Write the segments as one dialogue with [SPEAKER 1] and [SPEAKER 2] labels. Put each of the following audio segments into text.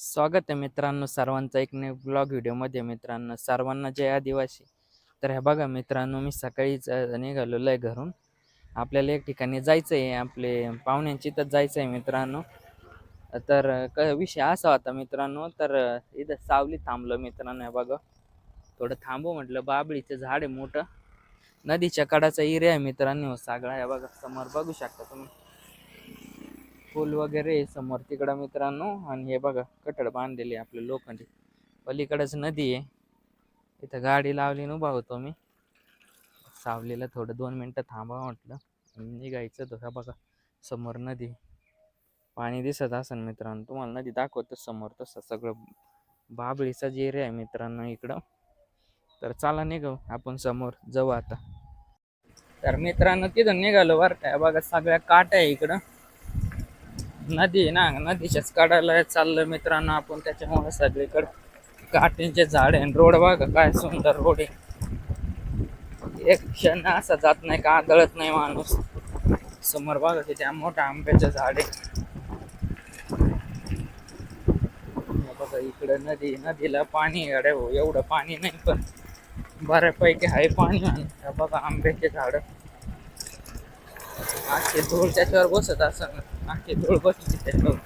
[SPEAKER 1] स्वागत आहे मित्रांनो सर्वांचा. एक नवीन ब्लॉग व्हिडिओमध्ये मित्रांनो सर्वांना जय आदिवासी. तर ह्या बघा मित्रांनो मी सकाळीच निघालेलो आहे घरून. आपल्याला एक ठिकाणी जायचं आहे आपले पाहुण्यांची तर जायचं आहे मित्रांनो. तर क विषय असा होता मित्रांनो तर इथं सावली थांबलो मित्रांनो हे बघा. थोडं थांबू म्हटलं बाबळीचं झाड आहे मोठं. नदीच्या कडाचा एरिया आहे मित्रांनो सगळा हे बघा समोर बघू शकता तुम्ही. पूल वगैरे आहे समोर तिकडं मित्रांनो. आणि हे बघा कठड बांधलेले आहे आपलं लोखंडी. पलीकडंच नदी आहे. इथं गाडी लावली ना उभा होतो मी. सावलीला थोडं दोन मिनटं थांबा म्हटलं निघायचं तो ह्या बघा समोर नदी पाणी दिसत असेल मित्रांनो. तुम्हाला नदी दाखवतो समोर तसं. सगळं बाबळीचा जे एरिया आहे मित्रांनो इकडं. तर चला निघू आपण समोर जाऊ आता. तर मित्रांनो तिथं निघालो बरं काय बघा सगळ्या काट आहे इकडं. नदी आहे ना नदीच्याच काढायला चाललं मित्रांनो आपण त्याच्यामुळे सगळीकडे काठींचे झाड आहे. रोड बघा काय सुंदर रोड आहे. एक क्षण असा जात नाही का आदळत नाही माणूस. समोर बघा की त्या मोठ्या आंब्याचं झाड आहे. बघा इकडे नदी नदीला पाणी अरे हो एवढं पाणी नाही पण बऱ्यापैकी आहे पाणी. आणि बघा आंब्याचे झाडं. आखे धूळ त्याच्यावर बसत असं. आखे धूळ बसली त्याच्यावर.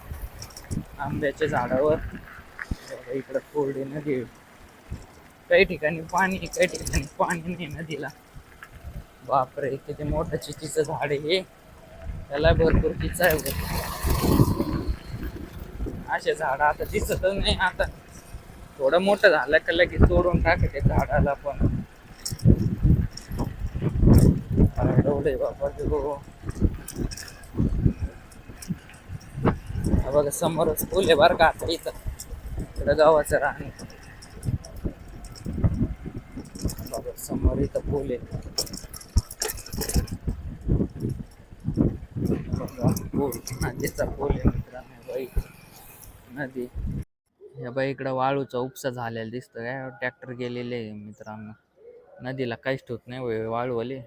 [SPEAKER 1] आंब्याच्या झाडावर. इकडं कोरडी नदी. आहे. काही ठिकाणी पाणी आहे, काही ठिकाणी पाणी नाही नदीला. बापरे किती मोठं चिचीचं झाड आहे. हे त्याला भरपूर चिचा आहे बघ. असे झाड आता दिसतच नाही आता. थोडं मोठं झालं का लगेच तोडून टाकायचे झाडाला पण. अडवलंय बाबा ते हो. हा बघा समोरच फुल आहे बरं का आता इथं. इकडं गावाचं राहणे बघा समोर इथं फुल आहे. पूल नदीचा पूल आहे मित्रांनो बाई. नदी. या बाई इकडं वाळूचा उपसा झालेला दिसतो काय? ट्रॅक्टर गेलेले आहे मित्रांनो. नदीला काहीच ठेवत नाही होय वाळूवाले.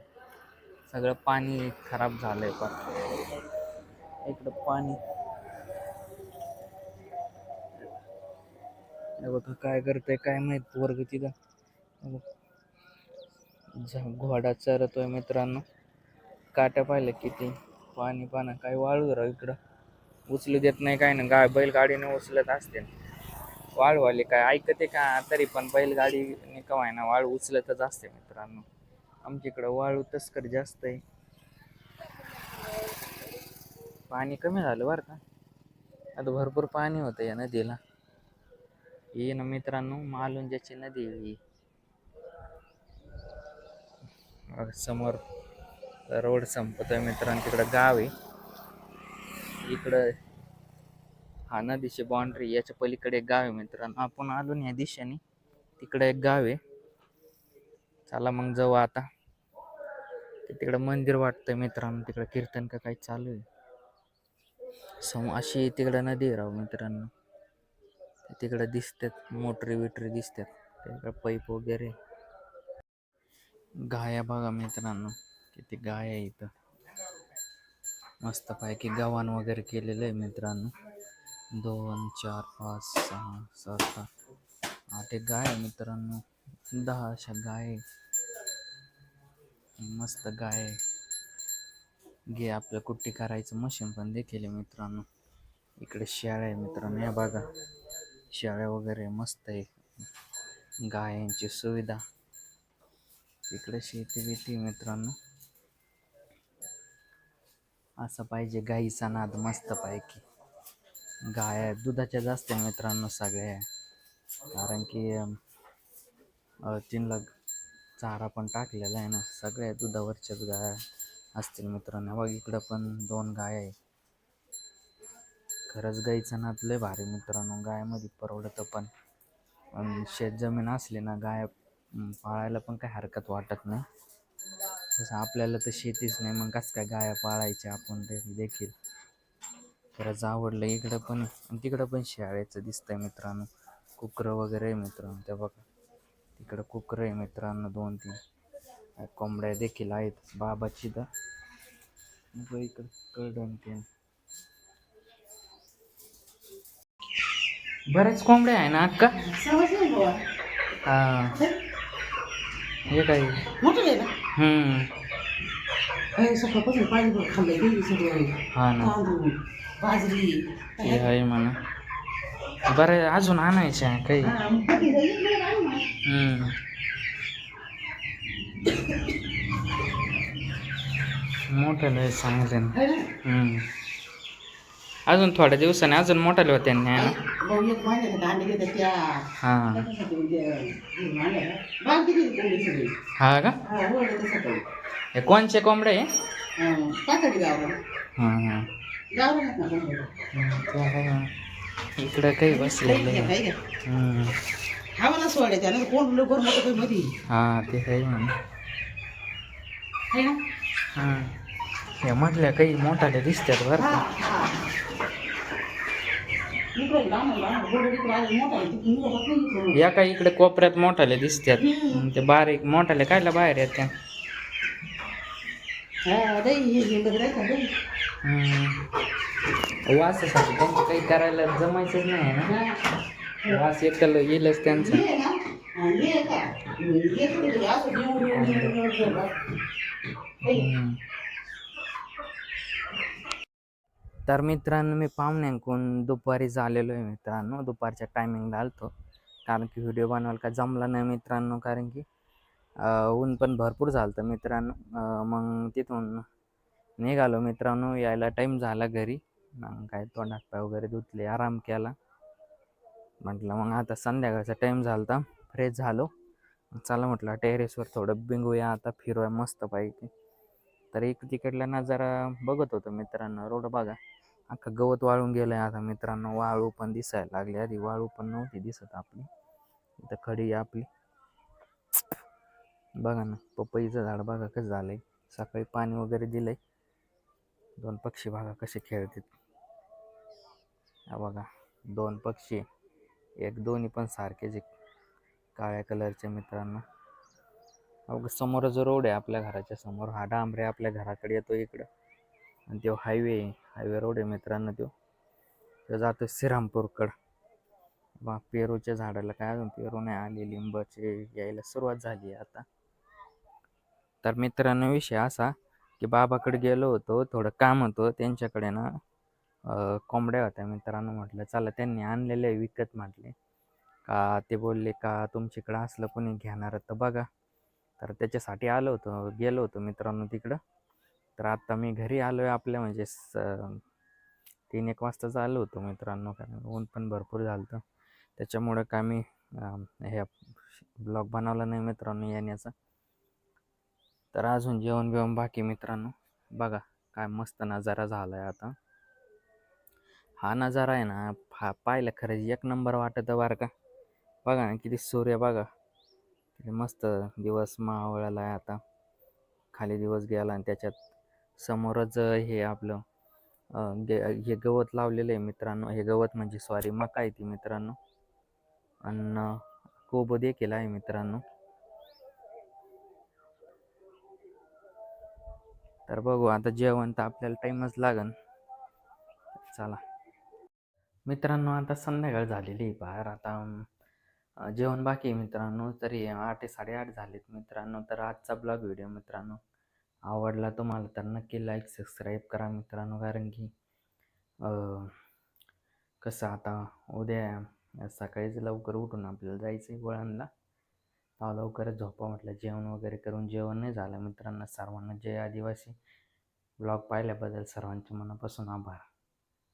[SPEAKER 1] सगळं पाणी खराब झालंय पण. इकडं पाणी बघा काय करतंय काय माहीत वर्ग तिथं. घोडा चरतोय मित्रांनो. काट्या पाहिलं किती? पाणी पाना काय वाळू राव इकडं. उचलू देत नाही काय ना गा बैलगाडीने उचलत असते. वाळूवाले काय? ऐकते का? तरी पण बैलगाडीने कवाय ना वाळू उचलतच असते मित्रांनो. आमच्या इकडं वाळू तस्कर जास्त आहे. पाणी कमी झालं बरं का? आता भरपूर पाणी होतं या नदीला. ही ना मित्रांनो मालुंजाची नदी आहे समोर रोड संपतोय मित्रांनो तिकडं गाव आहे. इकडं हा नदीची बाउंड्री याच्या पलीकडे एक गाव आहे मित्रांनो. आपण आलो ना या दिशेने तिकडे एक गाव आहे. चला मग जाऊ आता. तिकडं मंदिर वाटतंय मित्रांनो तिकडं कीर्तन का काही चालू आहे. सम अशी तिकडं नदी आहे मित्रांनो. तिकडं दिसतात मोटरी विटरी दिसतात तिकडं पाईप वगैरे. गाया बघा मित्रांनो किती गाय आहे इथं. मस्त पैकी गव्हाण वगैरे केलेलं आहे मित्रांनो. दोन चार पाच सहा सात आठ. आठ एक गाय आहे मित्रांनो. दहा अशा गाय मस्त गाय घे आपलं कुट्टी करायचं मशीन पण देखील आहे मित्रांनो. इकडे शेळ्या आहे मित्रांनो या बघा. शेळ्या वगैरे मस्त आहे. गायांची सुविधा. इकडे शेती बिती मित्रांनो. असं पाहिजे गाईचा नाद मस्त पैकी. गाय दुधाच्या जास्त मित्रांनो सगळ्या. कारण की तिनला तीनला चारा पण टाकलेला आहे ना. सगळ्या दुधावरच्याच गाय असतील मित्रांनो. बघ इकडं पण दोन गाय आहे खरंच गाईचा नाद लय भारी मित्रांनो. गायामध्ये परवडतं पण. शेत जमीन असली ना गाय पाळायला पण काही हरकत वाटत नाही. तसं आपल्याला तर शेतीच नाही मग कसं काय गाया पाळायच्या आपण ते देखील. खरंच आवडलं इकडं पण. आणि तिकडं पण शेळ्याचं दिसतंय मित्रांनो. कुकरं वगैरे आहे मित्रांनो त्या बघा. तिकडं कुकरं आहे मित्रांनो दोन तीन कोंबड्या देखील आहेत. बाबाची तर. इकडं इकडं कडण बऱ्याच बरेच कोंबड्या आहे ना अक्का? हा. हे काय?
[SPEAKER 2] आहे
[SPEAKER 1] हा ना. हे आहे म्हणा. बरं अजून आणायचे आहे काही? हम्म. मोठं लय चांगले ना. हम्म. अजून थोड्या दिवसाने अजून मोठाले होते ना. है. हा? हा का?
[SPEAKER 2] हा,
[SPEAKER 1] कोणचे कोंबडे
[SPEAKER 2] हा.
[SPEAKER 1] हा हा. ते आहे. इकडं काही बसलेलं
[SPEAKER 2] काही काही कोण लवकर मोठं काही
[SPEAKER 1] हा ते म्हणा.
[SPEAKER 2] है ना?
[SPEAKER 1] हा. हे म्हटल्या काही मोठाले दिसतात बरं या काही इकडे कोपऱ्यात मोठाले दिसतात ते बारीक मोठाले कायला बाहेर
[SPEAKER 2] हा, हे दही.
[SPEAKER 1] हम्म. वासासाठी त्यांचं काही करायला जमायचंच नाही ना
[SPEAKER 2] हा.
[SPEAKER 1] वास एकट्याला येईलच त्यांचं
[SPEAKER 2] हे ना, हा, हे का? हे थोडं थोडं असं निवडून निवडून निवडून निवडून बघ. दही.
[SPEAKER 1] हम्म. तर मित्रांनो मी पाहुण्यांकून दुपारीच आलेलो आहे मित्रांनो. दुपारच्या टायमिंगला आलतो. कारण की व्हिडिओ बनवायला काय जमला नाही मित्रांनो कारण की ऊन पण भरपूर झालं होतं मित्रांनो मग तिथून निघालो मित्रांनो. यायला टाईम झाला घरी. मग काय तोंडात पाय वगैरे धुतले आराम केला. म्हटलं मग आता संध्याकाळचा टाईम झाला होता फ्रेश झालो. मग चला म्हटलं टेरेसवर थोडं बिंगूया आता फिरूया मस्त पाहिजे तर एक तिकडला नजारा बघत होतो मित्रांनो. रोड बघा. अख्खं गवत वाळून गेलंय आता मित्रांनो. वाळू पण दिसायला लागली. आधी वाळू पण नव्हती दिसत आपली. इथं खडी आपली. बघा ना पपईचं झाड बघा कसं झालंय. सकाळी पाणी वगैरे दिलंय. दोन पक्षी बघा कसे खेळतात. बघा दोन पक्षी. एक दोन्ही पण सारखेच काळ्या कलरचे मित्रांनो. अवघं समोर जो रोड आहे आपल्या घराच्या समोर हा डांबरे आपल्या घराकडे येतो इकडं. आणि तो हायवे हायवे रोड आहे मित्रांनो तो. तो जातो श्रीरामपूरकडं. बा पेरूच्या झाडाला काय अजून पेरू नाही आले लिंबाचे यायला सुरुवात झाली आहे आता. तर मित्रांनो विषय असा की बाबाकडे गेलो होतो थोडं काम होतं त्यांच्याकडे ना कोंबड्या होत्या मित्रांनो म्हटलं चला त्यांनी आणलेले आहे विकत म्हटले. का ते बोलले का तुमच्याकडं असलं कोणी घेणार तर बघा. तर त्याच्यासाठी आलो होतो गेलो होतो मित्रांनो तिकडं. तर आत्ता मी घरी आलो आहे आपल्या म्हणजे स तीन एक वाजताच आलो होतो मित्रांनो कारण ऊन पण भरपूर झालं होतं त्याच्यामुळं काय मी हे ब्लॉग बनवला नाही मित्रांनो येण्याचा. तर अजून जेवण बिवण बाकी मित्रांनो. बघा काय मस्त नजारा झाला आहे आता. हा नजारा आहे ना हा पाहिलं खरंच एक नंबर वाटत बरं का. बघा ना किती सूर्य बघा. आणि मस्त दिवस मावळला आहे आता. खाली दिवस गेला आणि त्याच्यात समोरच हे आपलं गे हे गवत लावलेलं आहे मित्रांनो. हे गवत म्हणजे सॉरी मका आहे ती मित्रांनो. आणि कोबं देखील आहे मित्रांनो. तर बघू आता जेवण तर आपल्याला टाईमच लागन. चला. मित्रांनो आता संध्याकाळ झालेली आहे बाहेर. आता जेवण बाकी आहे मित्रांनो. तरी आठ साडेआठ झालेत मित्रांनो. तर आजचा ब्लॉग व्हिडिओ मित्रांनो आवडला तुम्हाला तर नक्की लाईक सबस्क्राईब करा मित्रांनो. कारण की कसं आता उद्या सकाळीच लवकर उठून आपल्याला जायचं आहे वळणला तेव्हा लवकरच झोपा म्हटलं जेवण वगैरे करून जेवण नाही झालं मित्रांनो. सर्वांना जय आदिवासी. ब्लॉग पाहिल्याबद्दल सर्वांचे मनापासून आभार.